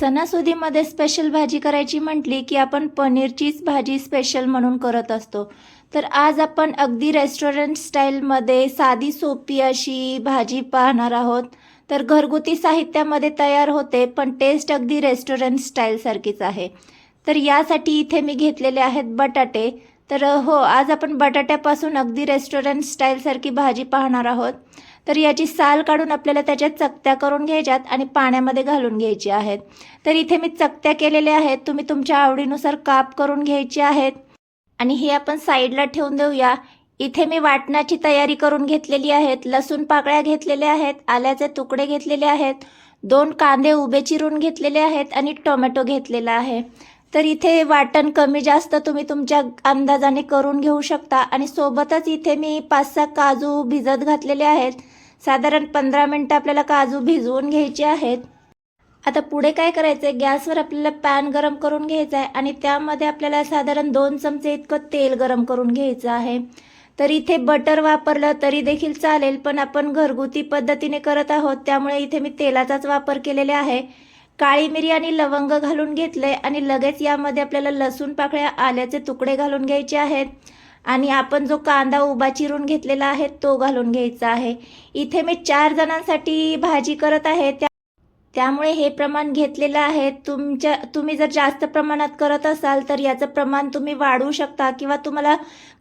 सणासुदीमध्ये special भाजी करायची म्हटली की आपण पनीरचीच भाजी स्पेशल म्हणून करत असतो. तर आज आपण अगदी रेस्टॉरंट स्टाईलमध्ये साधी सोपी अशी भाजी पाहणार आहोत. तर घरगुती साहित्यामध्ये तयार होते पण टेस्ट अगदी रेस्टॉरंट स्टाईलसारखीच आहे. तर यासाठी इथे मी घेतलेले आहेत बटाटे. तर हो आज आपण बटाट्यापासून अगदी रेस्टॉरंट स्टाईलसारखी भाजी पाहणार आहोत. तर याची साल काढून आपल्याला त्याच्यात चकत्या करून घ्यायच्यात आणि पाण्यामध्ये घालून घ्यायची आहेत. तर इथे मी चकत्या केलेल्या आहेत. तुम्ही तुमच्या आवडीनुसार काप करून घ्यायचे आहेत. आणि हे आपण साईडला ठेवून देऊया. इथे मी वाटणाची तयारी करून घेतलेली आहेत. लसूण पाकळ्या घेतलेल्या आहेत. आल्याचे तुकडे घेतलेले आहेत. दोन कांदे उभे चिरून घेतलेले आहेत आणि टोमॅटो घेतलेला आहे. तर इथे वाटण कमी जास्त तुम्ही तुमच्या अंदाजाने करून घेऊ शकता. आणि सोबतच इथे मी पाच सहा काजू भिजत घातलेले आहेत. साधारण पंधरा मिनटं आपल्याला काजू भिजवून घ्यायचे आहेत. आता पुढे काय करायचं आहे गॅसवर आपल्याला पॅन गरम करून घ्यायचा आहे आणि त्यामध्ये आपल्याला साधारण दोन चमचे इतकं तेल गरम करून घ्यायचं आहे. तर इथे बटर वापरलं तरी देखील चालेल पण आपण घरगुती पद्धतीने करत आहोत त्यामुळे इथे मी तेलाचाच वापर केलेला आहे. काळी मिरी आणि लवंग घालून घेतले आणि लगेच यामध्ये आपल्याला लसूण पाकळ्या आल्याचे तुकडे घालून घ्यायचे आहेत. आणि आपण जो कांदा उभा चिरून घेतलेला आहे तो घालून घ्यायचा आहे. इथे मी चार जणांसाठी भाजी करत आहे. त्या त्यामुळे हे प्रमाण घेतलेलं आहे. तुमच्या तुम्ही जर जास्त प्रमाणात करत असाल तर याचं प्रमाण तुम्ही वाढवू शकता किंवा तुम्हाला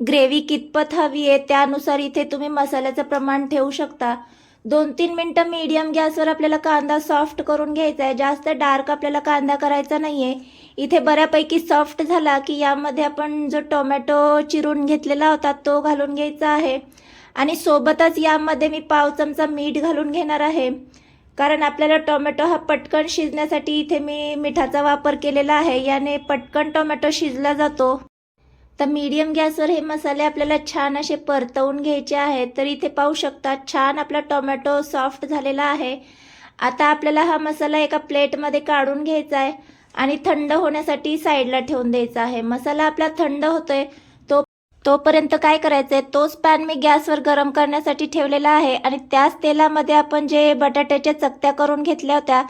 ग्रेव्ही कितपत हवी आहे त्यानुसार इथे तुम्ही मसाल्याचं प्रमाण ठेवू शकता. दोन तीन मिनटं मीडियम गॅसवर आपल्याला कांदा सॉफ्ट करून घ्यायचा आहे. जास्त डार्क आपल्याला कांदा करायचा नाही आहे इथे बऱ्यापैकी सॉफ्ट झाला की यामध्ये आपण जो टोमॅटो चिरून घेतलेला होता तो घालून घ्यायचा आहे. आणि सोबतच यामध्ये मी पाव चमचा मीठ घालून घेणार आहे. कारण आपल्याला टोमॅटो हा पटकन शिजण्यासाठी इथे मी मिठाचा वापर केलेला आहे. याने पटकन टोमॅटो शिजला जातो. तर मीडियम गॅसवर हे मसाले आपल्याला छान असे परतवून घ्यायचे आहेत. तर इथे पाहू शकता छान आपला टोमॅटो सॉफ्ट झालेला आहे. आता आपल्याला हा मसाला एका प्लेटमध्ये काढून घ्यायचा आहे. आणि थंड होण्यासाठी साईडला ठेवून द्यायचा आहे. मसाला आपला थंड होतोय तो तोपर्यंत काय करायचं आहे तोच पॅन मी गॅसवर गरम करण्यासाठी ठेवलेला आहे आणि त्याच तेलामध्ये आपण जे बटाट्याच्या चकत्या करून घेतल्या होत्या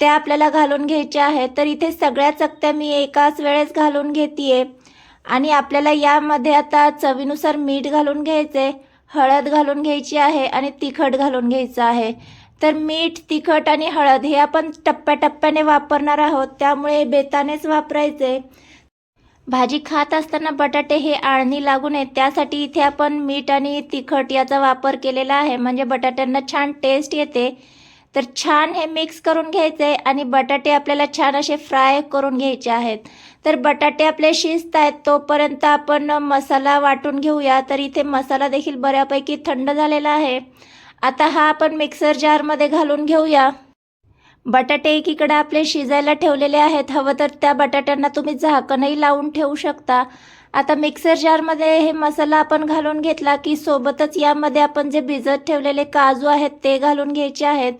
त्या आपल्याला घालून घ्यायच्या आहेत. तर इथे सगळ्या चकत्या मी एकाच वेळेस घालून घेते आणि आपल्याला यामध्ये आता चवीनुसार मीठ घालून घ्यायचे हळद घालून घ्यायची आहे आणि तिखट घालून घ्यायचं आहे. तर मीठ तिखट आणि हळद हे आपण टप्प्याटप्प्याने वापरणार आहोत. त्यामुळे बेतानेच वापरायचे भाजी खात असताना बटाटे हे आळणी लागू नये त्यासाठी इथे आपण मीठ आणि तिखट याचा वापर केलेला आहे. म्हणजे बटाट्यांना छान टेस्ट येते. तर छान हे मिक्स करून घ्यायचे आहे आणि बटाटे आपल्याला छान असे फ्राय करून घ्यायचे आहेत. तर बटाटे आपले शिजत आहेत तोपर्यंत आपण मसाला वाटून घेऊया. तर इथे मसाला देखील बऱ्यापैकी थंड झालेला आहे. आता हा आपण मिक्सर जारमध्ये घालून घेऊया. बटाटे एकीकडे आपले शिजायला ठेवलेले आहेत. हवं तर त्या बटाट्यांना तुम्ही झाकणही लावून ठेवू शकता. आता मिक्सर जारमध्ये हे मसाला आपण घालून घेतला की सोबतच यामध्ये आपण जे भिजत ठेवलेले काजू आहेत ते घालून घ्यायचे आहेत.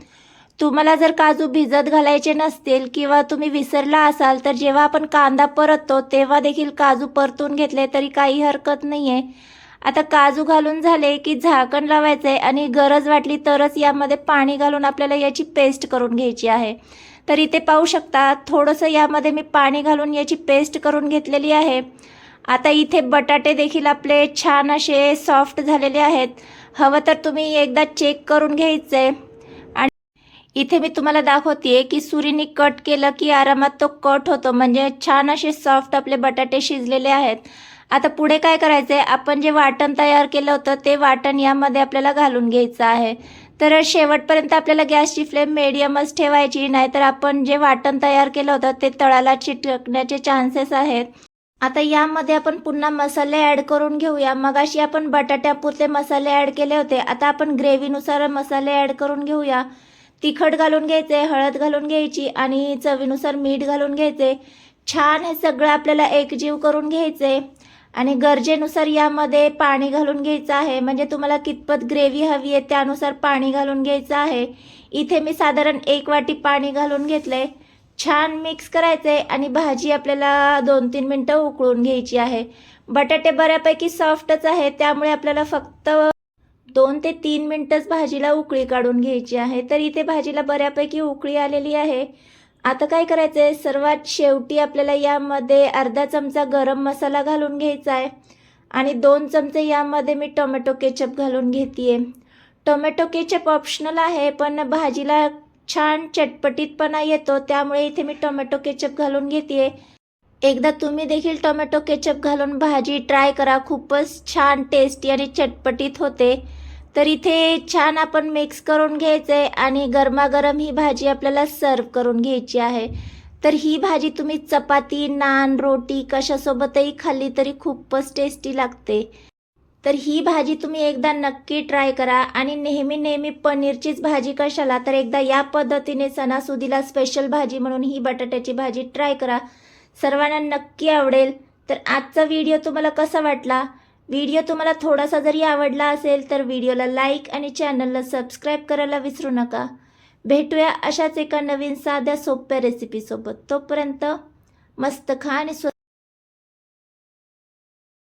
तुम्हाला जर काजू भिजत घालायचे नसतील किंवा तुम्ही विसरला असाल तर जेव्हा आपण कांदा परततो तेव्हा देखील काजू परतून घेतले तरी काही हरकत नाही आहे आता काजू घालून झाले की झाकण लावायचं आहे आणि गरज वाटली तरच यामध्ये पाणी घालून आपल्याला याची पेस्ट करून घ्यायची आहे. तर इथे पाहू शकता थोडंसं यामध्ये मी पाणी घालून याची पेस्ट करून घेतलेली आहे. आता इथे बटाटे देखील आपले छान असे सॉफ्ट झालेले आहेत. हवं तर तुम्ही एकदा चेक करून घ्यायचं. आणि इथे मी तुम्हाला दाखवते की सुरीने कट केलं की आरामात तो कट होतो. म्हणजे छान असे सॉफ्ट आपले बटाटे शिजलेले आहेत. आता पुढे काय करायचं आहे आपण जे वाटण तयार केलं होतं ते वाटण यामध्ये आपल्याला घालून घ्यायचं आहे. तर शेवटपर्यंत आपल्याला गॅसची फ्लेम मिडियमच ठेवायची नाहीतर आपण जे वाटण तयार केलं होतं ते तळाला चिटकण्याचे चान्सेस आहेत. आता यामध्ये आपण पुन्हा मसाले ॲड करून घेऊया. मगाशी आपण बटाट्यापुरते मसाले ॲड केले होते आता आपण ग्रेव्हीनुसार मसाले ॲड करून घेऊया. तिखट घालून घ्यायचे हळद घालून घ्यायची आणि चवीनुसार मीठ घालून घ्यायचे. छान हे सगळं आपल्याला एकजीव करून घ्यायचे. आणि गरजेनुसार यामध्ये पाणी घालून घ्यायचं आहे. म्हणजे तुम्हाला कितपत ग्रेव्ही हवी आहे त्यानुसार पाणी घालून घ्यायचं आहे. इथे मी साधारण एक वाटी पाणी घालून घेतले छान मिक्स करायचं आहे आणि भाजी आपल्याला दोन तीन मिनटं उकळून घ्यायची आहे. बटाटे बऱ्यापैकी सॉफ्टच आहे त्यामुळे आपल्याला फक्त दोन ते तीन मिनटंच भाजीला उकळी काढून घ्यायची आहे. तर इथे भाजीला बऱ्यापैकी उकळी आलेली आहे. आता काय करायचं आहे सर्वात शेवटी आपल्याला यामध्ये अर्धा चमचा गरम मसाला घालून घ्यायचा आहे. आणि दोन चमचे यामध्ये मी टोमॅटो केचप घालून घेते टोमॅटो केचप ऑप्शनल आहे पण भाजीला छान चटपटीतपणा येतो त्यामुळे इथे मी टोमॅटो केचप घालून घेते एकदा तुम्ही देखील टोमॅटो केचप घालून भाजी ट्राय करा खूपच छान टेस्टी आणि चटपटीत होते. तर इथे छान आपण मिक्स करून घ्यायचं आहे आणि गरमागरम ही भाजी आपल्याला सर्व करून घ्यायची आहे. तर ही भाजी तुम्ही चपाती नान रोटी कशासोबतही खाल्ली तरी खूपच टेस्टी लागते. तर ही भाजी तुम्ही एकदा नक्की ट्राय करा आणि नेहमी नेहमी पनीरचीच भाजी कशाला तर एकदा या पद्धतीने सणासुदीला स्पेशल भाजी म्हणून ही बटाट्याची भाजी ट्राय करा. सर्वांना नक्की आवडेल. तर आजचा व्हिडिओ तुम्हाला कसा वाटला? व्हिडिओ तुम्हाला थोडासा जरी आवडला असेल तर व्हिडिओला लाईक आणि चॅनलला सबस्क्राईब करायला विसरू नका. भेटूया अशाच एका नवीन साध्या सोप्या रेसिपीसोबत तोपर्यंत मस्त खा आणि स्व